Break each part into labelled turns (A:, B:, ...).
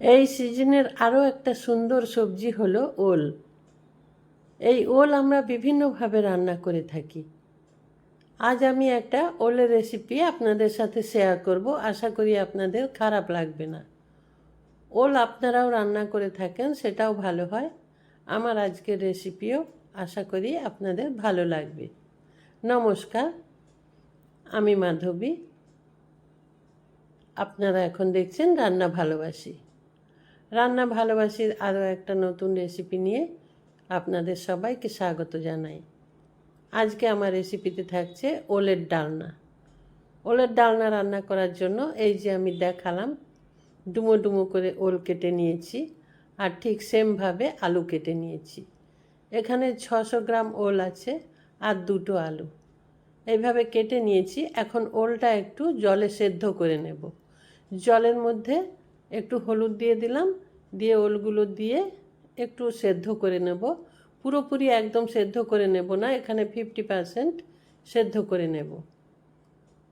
A: এই সিজনের আরও একটা সুন্দর সবজি হলো ওল। এই ওল আমরা বিভিন্নভাবে রান্না করে থাকি। আজ আমি একটা ওলের রেসিপি আপনাদের সাথে শেয়ার করব। আশা করি আপনাদের খারাপ লাগবে না। ওল আপনারাও রান্না করে থাকেন, সেটাও ভালো হয়। আমার আজকের রেসিপিও আশা করি আপনাদের ভালো লাগবে। নমস্কার, আমি মাধবী। আপনারা এখন দেখছেন রান্না ভালোবাসি। রান্না ভালোবাসির আরও একটা নতুন রেসিপি নিয়ে আপনাদের সবাইকে স্বাগত জানাই। আজকে আমার রেসিপিতে থাকছে ওলের ডালনা। ওলের ডালনা রান্না করার জন্য এই যে আমি দেখালাম, ডুমো ডুমো করে ওল কেটে নিয়েছি আর ঠিক সেমভাবে আলু কেটে নিয়েছি। এখানে ছশো গ্রাম ওল আছে আর দুটো আলু। এইভাবে কেটে নিয়েছি, এখন ওলটা একটু জলে সেদ্ধ করে নেব। জলের মধ্যে একটু হলুদ দিয়ে দিলাম, দিয়ে ওলগুলো দিয়ে একটু সেদ্ধ করে নেব। পুরোপুরি একদম সেদ্ধ করে নেব না, এখানে ফিফটি পারসেন্ট সেদ্ধ করে নেব।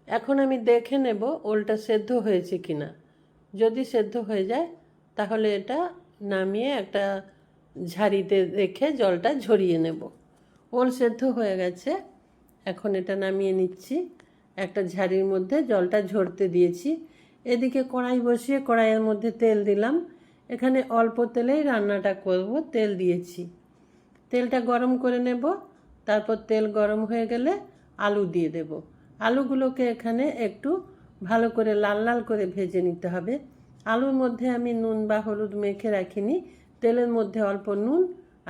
A: এখন আমি দেখে নেব ওলটা সেদ্ধ হয়েছে কি না যদি সেদ্ধ হয়ে যায়, তাহলে এটা নামিয়ে একটা ঝাড়িতে রেখে জলটা ঝরিয়ে নেব। ওল সেদ্ধ হয়ে গেছে, এখন এটা নামিয়ে নিচ্ছি। একটা ঝাড়ির মধ্যে জলটা ঝরতে দিয়েছি। এদিকে কড়াই বসিয়ে কড়াইয়ের মধ্যে তেল দিলাম। এখানে অল্প তেলেই রান্নাটা করব, তেল দিয়েছি। তেলটা গরম করে নেব, তারপর তেল গরম হয়ে গেলে আলু দিয়ে দেব। আলুগুলোকে এখানে একটু ভালো করে লাল লাল করে ভেজে নিতে হবে। আলুর মধ্যে আমি নুন বা হলুদ মেখে রাখিনি, তেলের মধ্যে অল্প নুন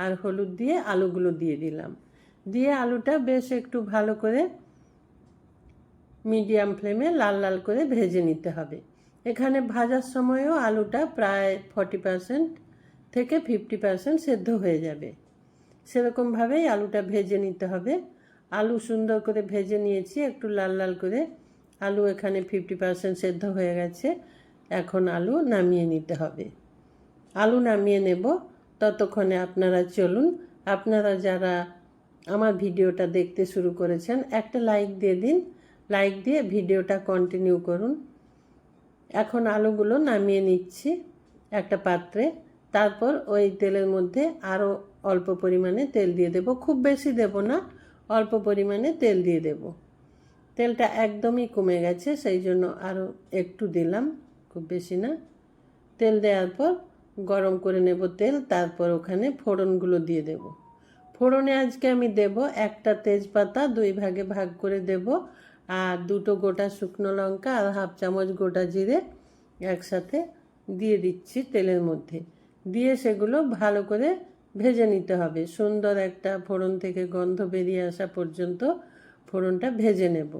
A: আর হলুদ দিয়ে আলুগুলো দিয়ে দিলাম। দিয়ে আলুটা বেশ একটু ভালো করে মিডিয়াম ফ্লেমে লাল লাল করে ভেজে নিতে হবে। এখানে ভাজার সময়ও আলুটা প্রায় ফর্টি পারসেন্ট থেকে ফিফটি পারসেন্ট সেদ্ধ হয়ে যাবে। সেরকমভাবেই আলুটা ভেজে নিতে হবে। আলু সুন্দর করে ভেজে নিয়েছি, একটু লাল লাল করে। আলু এখানে ফিফটি পারসেন্ট সেদ্ধ হয়ে গেছে। এখন আলু নামিয়ে নিতে হবে। আলু নামিয়ে নেব। ততক্ষণে আপনারা চলুন। আপনারা যারা আমার ভিডিওটা দেখতে শুরু করেছেন, একটা লাইক দিয়ে দিন। লাইক দিয়ে ভিডিওটা কন্টিনিউ করুন। এখন আলুগুলো নামিয়ে নিচ্ছি একটা পাত্রে। তারপর ওই তেলের মধ্যে আরও অল্প পরিমাণে তেল দিয়ে দেব। খুব বেশি দেব না, অল্প পরিমাণে তেল দিয়ে দেব। তেলটা একদমই কমে গেছে, সেই জন্য আরও একটু দিলাম, খুব বেশি না। তেল দেওয়ার পর গরম করে নেব তেল, তারপর ওখানে ফোড়নগুলো দিয়ে দেব। ফোড়নে আজকে আমি দেব একটা তেজপাতা, দুই ভাগে ভাগ করে দেব। আর দুটো গোটা শুকনো লঙ্কা আর হাফ চামচ গোটা জিরে একসাথে দিয়ে দিচ্ছি তেলের মধ্যে। দিয়ে সেগুলো ভালো করে ভেজে নিতে হবে। সুন্দর একটা ফোড়ন থেকে গন্ধ বেরিয়ে আসা পর্যন্ত ফোড়নটা ভেজে নেব।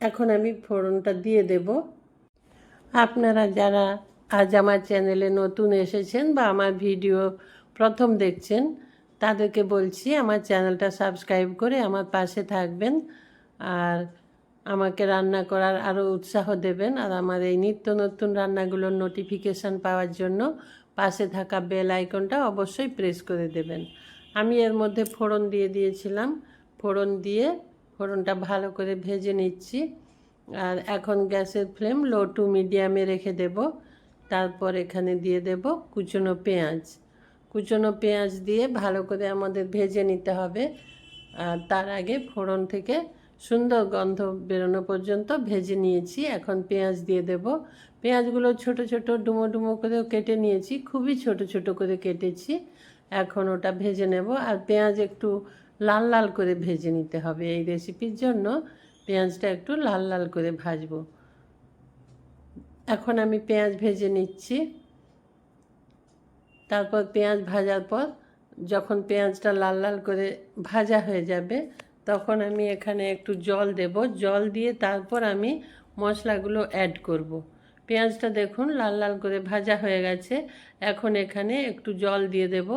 A: এখন আমি ফোড়নটা দিয়ে দেব। আপনারা যারা আজ আমার চ্যানেলে নতুন এসেছেন বা আমার ভিডিও প্রথম দেখছেন, তাদেরকে বলছি আমার চ্যানেলটা সাবস্ক্রাইব করে আমার পাশে থাকবেন। আর আমাকে রান্না করার আরও উৎসাহ দেবেন। আর আমার এই নিত্য নতুন রান্নাগুলোর নোটিফিকেশান পাওয়ার জন্য পাশে থাকা বেল আইকনটা অবশ্যই প্রেস করে দেবেন। আমি এর মধ্যে ফোড়ন দিয়ে দিয়েছিলাম। ফোড়ন দিয়ে ফোড়নটা ভালো করে ভেজে নিচ্ছি। আর এখন গ্যাসের ফ্লেম লো টু মিডিয়ামে রেখে দেব। তারপর এখানে দিয়ে দেব কুচনো পেঁয়াজ। কুচনো পেঁয়াজ দিয়ে ভালো করে আমাদের ভেজে নিতে হবে। আর তার আগে ফোড়ন থেকে সুন্দর গন্ধ বেরোনো পর্যন্ত ভেজে নিয়েছি। এখন পেঁয়াজ দিয়ে দেব। পেঁয়াজগুলো ছোট ছোট ডুমো ডুমো করেও কেটে নিয়েছি। খুবই ছোট ছোট করে কেটেছি। এখন ওটা ভেজে নেব। আর পেঁয়াজ একটু লাল লাল করে ভেজে নিতে হবে এই রেসিপির জন্য। পেঁয়াজটা একটু লাল লাল করে ভাজবো। এখন আমি পেঁয়াজ ভেজে নিচ্ছি। তারপর পেঁয়াজ ভাজার পর যখন পেঁয়াজটা লাল লাল করে ভাজা হয়ে যাবে তখন আমি এখানে একটু জল দেব। জল দিয়ে তারপর আমি মশলাগুলো অ্যাড করব। পেঁয়াজটা দেখুন লাল লাল করে ভাজা হয়ে গেছে। এখন এখানে একটু জল দিয়ে দেব।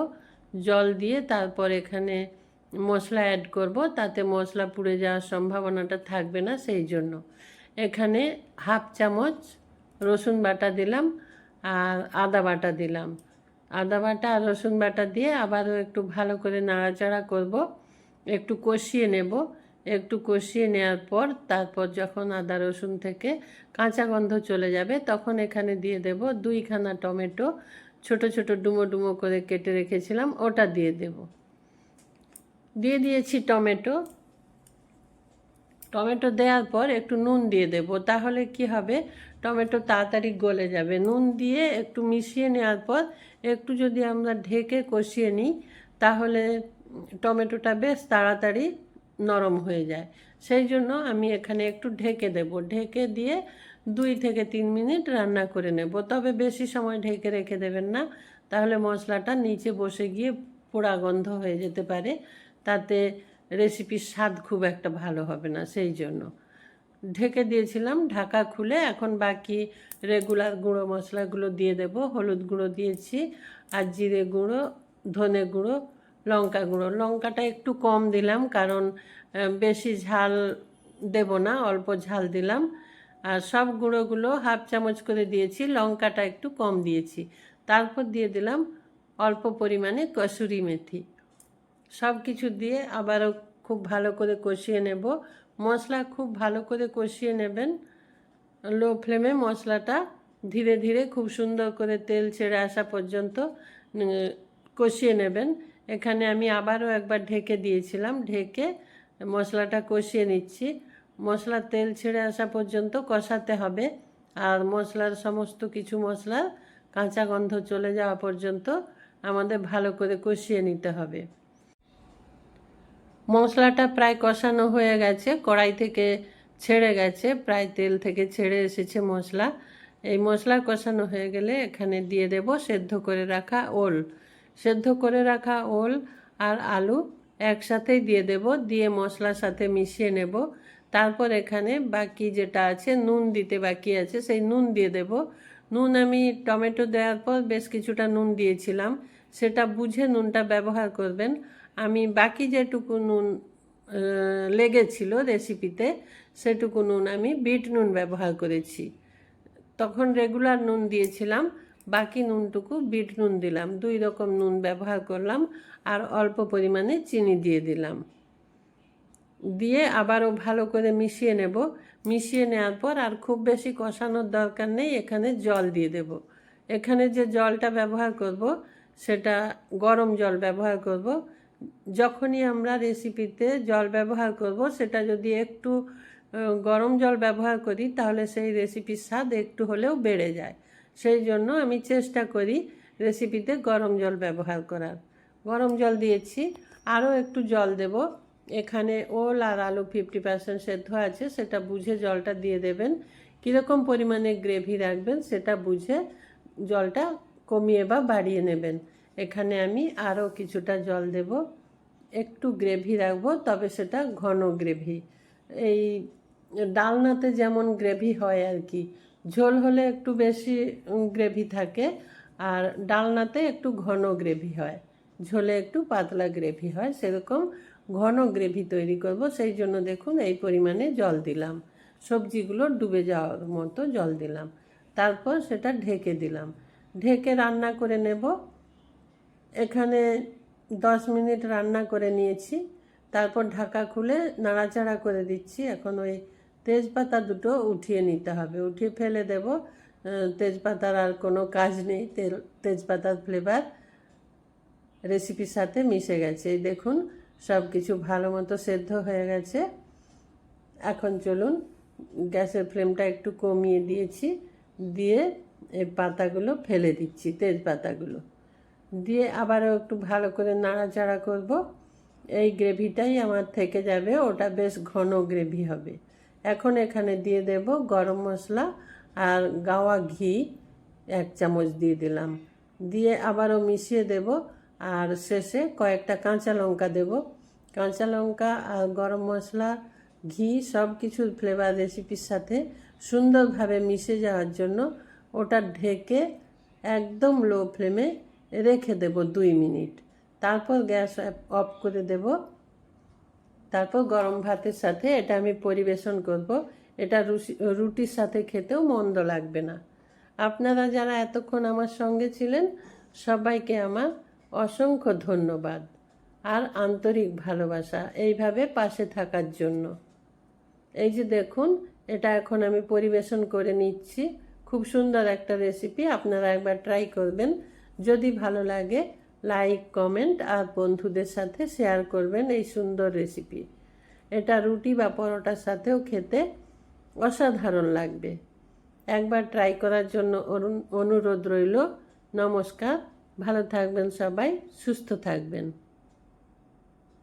A: জল দিয়ে তারপর এখানে মশলা অ্যাড করব। তাতে মশলা পুড়ে যাওয়ার সম্ভাবনাটা থাকবে না সেই জন্য। এখানে হাফ চামচ রসুন বাটা দিলাম আর আদা বাটা দিলাম। আদা বাটা আর রসুন বাটা দিয়ে আবারও একটু ভালো করে নাড়াচাড়া করব। একটু কষিয়ে নেব। একটু কষিয়ে নেওয়ার পর, তারপর যখন আদা, রসুন থেকে কাঁচা গন্ধ চলে যাবে, তখন এখানে দিয়ে দেব দুইখানা টমেটো। ছোট ছোট, ডুমো ডুমো করে কেটে রেখেছিলাম, ওটা দিয়ে দেব। দিয়ে দিয়েছি টমেটো। টমেটো দেওয়ার পর একটু নুন দিয়ে দেব, তাহলে কি হবে? টমেটো তাড়াতাড়ি গলে যাবে। নুন দিয়ে একটু মিশিয়ে নেওয়ার পর, একটু যদি আমরা ঢেকে কষিয়ে নিই, তাহলে টমেটোটা বেশ তাড়াতাড়ি নরম হয়ে যায়। সেই জন্য আমি এখানে একটু ঢেকে দেব। ঢেকে দিয়ে দুই থেকে তিন মিনিট রান্না করে নেব। তবে বেশি সময় ঢেকে রেখে দেবেন না। তাহলে মশলাটা নিচে বসে গিয়ে পোড়া গন্ধ হয়ে যেতে পারে। তাতে রেসিপির স্বাদ খুব একটা ভালো হবে না, সেই জন্য। ঢেকে দিয়েছিলাম, ঢাকা খুলে এখন বাকি রেগুলার গুঁড়ো মশলাগুলো দিয়ে দেব। হলুদ গুঁড়ো দিয়েছি আর জিরে গুঁড়ো, ধনে গুঁড়ো লঙ্কা গুঁড়ো। লঙ্কাটা একটু কম দিলাম কারণ বেশি ঝাল দেব না, অল্প ঝাল দিলাম। আর সব গুঁড়োগুলো হাফ চামচ করে দিয়েছি, লঙ্কাটা একটু কম দিয়েছি। তারপর দিয়ে দিলাম অল্প পরিমাণে কসুরি মেথি। সব কিছু দিয়ে আবারও খুব ভালো করে কষিয়ে নেব। মশলা খুব ভালো করে কষিয়ে নেবেন। লো ফ্লেমে মশলাটা ধীরে ধীরে খুব সুন্দর করে তেল ছেড়ে আসা পর্যন্ত কষিয়ে নেবেন। এখানে আমি আবারও একবার ঢেকে দিয়েছিলাম, ঢেকে মশলাটা কষিয়ে নিচ্ছি। মশলার তেল ছেড়ে আসা পর্যন্ত কষাতে হবে আর মশলার সমস্ত কিছু মশলার কাঁচা গন্ধ চলে যাওয়া পর্যন্ত আমাদের ভালো করে কষিয়ে নিতে হবে। মশলাটা প্রায় কষানো হয়ে গেছে, কড়াই থেকে ছেড়ে গেছে, প্রায় তেল থেকে ছেড়ে এসেছে মশলা। এই মশলা কষানো হয়ে গেলে এখানে দিয়ে দেব সেদ্ধ করে রাখা ওল। সেদ্ধ করে রাখা ওল আর আলু একসাথেই দিয়ে দেব, দিয়ে মশলার সাথে মিশিয়ে নেব। তারপর এখানে বাকি যেটা আছে, নুন দিতে বাকি আছে, সেই নুন দিয়ে দেব। নুন আমি টমেটো দেওয়ার পর বেশ কিছুটা নুন দিয়েছিলাম, সেটা বুঝে নুনটা ব্যবহার করবেন। আমি বাকি যেটুকু নুন লেগেছিল রেসিপিতে, সেটুকু নুন আমি বিট নুন ব্যবহার করেছি। তখন রেগুলার নুন দিয়েছিলাম বাকি নুনটুকু বিট নুন দিলাম। দুই রকম নুন ব্যবহার করলাম আর অল্প পরিমাণে চিনি দিয়ে দিলাম। দিয়ে আবারও ভালো করে মিশিয়ে নেব। মিশিয়ে নেওয়ার পর আর খুব বেশি কষানোর দরকার নেই, এখানে জল দিয়ে দেব। এখানে যে জলটা ব্যবহার করব, সেটা গরম জল ব্যবহার করব। যখনই আমরা রেসিপিতে জল ব্যবহার করব, সেটা যদি একটু গরম জল ব্যবহার করি, তাহলে সেই রেসিপির স্বাদ একটু হলেও বেড়ে যায়। সেই জন্য আমি চেষ্টা করি রেসিপিতে গরম জল ব্যবহার করার। গরম জল দিয়েছি, আরও একটু জল দেব। এখানে ওল আর আলু ফিফটি পার্সেন্ট সেদ্ধ আছে, সেটা বুঝে জলটা দিয়ে দেবেন। কীরকম পরিমাণে গ্রেভি রাখবেন সেটা বুঝে জলটা কমিয়ে বা বাড়িয়ে নেবেন। এখানে আমি আরও কিছুটা জল দেব। একটু গ্রেভি রাখব, তবে সেটা ঘন গ্রেভি এই ডালনাতে যেমন গ্রেভি হয় আর কি ঝোল হলে একটু বেশি গ্রেভি থাকে আর ডালনাতে একটু ঘন গ্রেভি হয়। ঝোলে একটু পাতলা গ্রেভি হয়, সেরকম ঘন গ্রেভি তৈরি করব। সেই জন্য দেখুন এই পরিমাণে জল দিলাম। সবজিগুলো ডুবে যাওয়ার মতো জল দিলাম। তারপর সেটা ঢেকে দিলাম। ঢেকে রান্না করে নেব। এখানে দশ মিনিট রান্না করে নিয়েছি। তারপর ঢাকা খুলে নাড়াচাড়া করে দিচ্ছি। এখন ওই তেজপাতা দুটো উঠিয়ে নিতে হবে। উঠিয়ে ফেলে দেব। তেজপাতার আর কোনো কাজ নেই। তেল, তেজপাতার ফ্লেভার রেসিপির সাথে মিশে গেছে। এই দেখুন সব কিছু ভালো মতো সেদ্ধ হয়ে গেছে। এখন চলুন, গ্যাসের ফ্লেমটা একটু কমিয়ে দিয়েছি। দিয়ে এই পাতাগুলো ফেলে দিচ্ছি, তেজপাতাগুলো। দিয়ে আবারও একটু ভালো করে নাড়াচাড়া করব। এই গ্রেভিটাই আমার থেকে যাবে। ওটা বেশ ঘন গ্রেভি হবে। এখন এখানে দিয়ে দেব গরম মশলা আর গাওয়া ঘি, এক চামচ দিয়ে দিলাম। দিয়ে আবারও মিশিয়ে দেব আর শেষে কয়েকটা কাঁচা লঙ্কা দেব। কাঁচা লঙ্কা আর গরম মশলা, ঘি সব কিছুর ফ্লেভার রেসিপির সাথে সুন্দরভাবে মিশে যাওয়ার জন্য ওটা ঢেকে একদম লো ফ্লেমে রেখে দেব দুই মিনিট। তারপর গ্যাস অফ করে দেব। তারপর গরম ভাতের সাথে এটা আমি পরিবেশন করব। এটা রুটির সাথে খেতেও মন্দ লাগবে না। আপনারা যারা এতক্ষণ আমার সঙ্গে ছিলেন, সবাইকে আমার অসংখ্য ধন্যবাদ আর আন্তরিক ভালোবাসা এইভাবে পাশে থাকার জন্য। এই যে দেখুন, এটা এখন আমি পরিবেশন করে নিচ্ছি। খুব সুন্দর একটা রেসিপি আপনারা একবার ট্রাই করবেন। যদি ভালো লাগে লাইক কমেন্ট আর বন্ধুদের সাথে শেয়ার করবেন এই সুন্দর রেসিপি এটা রুটি বা পরোটার সাথেও খেতে অসাধারণ লাগবে। একবার ট্রাই করার জন্য অনু- অনুরোধ রইল। নমস্কার, ভালো থাকবেন সবাই, সুস্থ থাকবেন।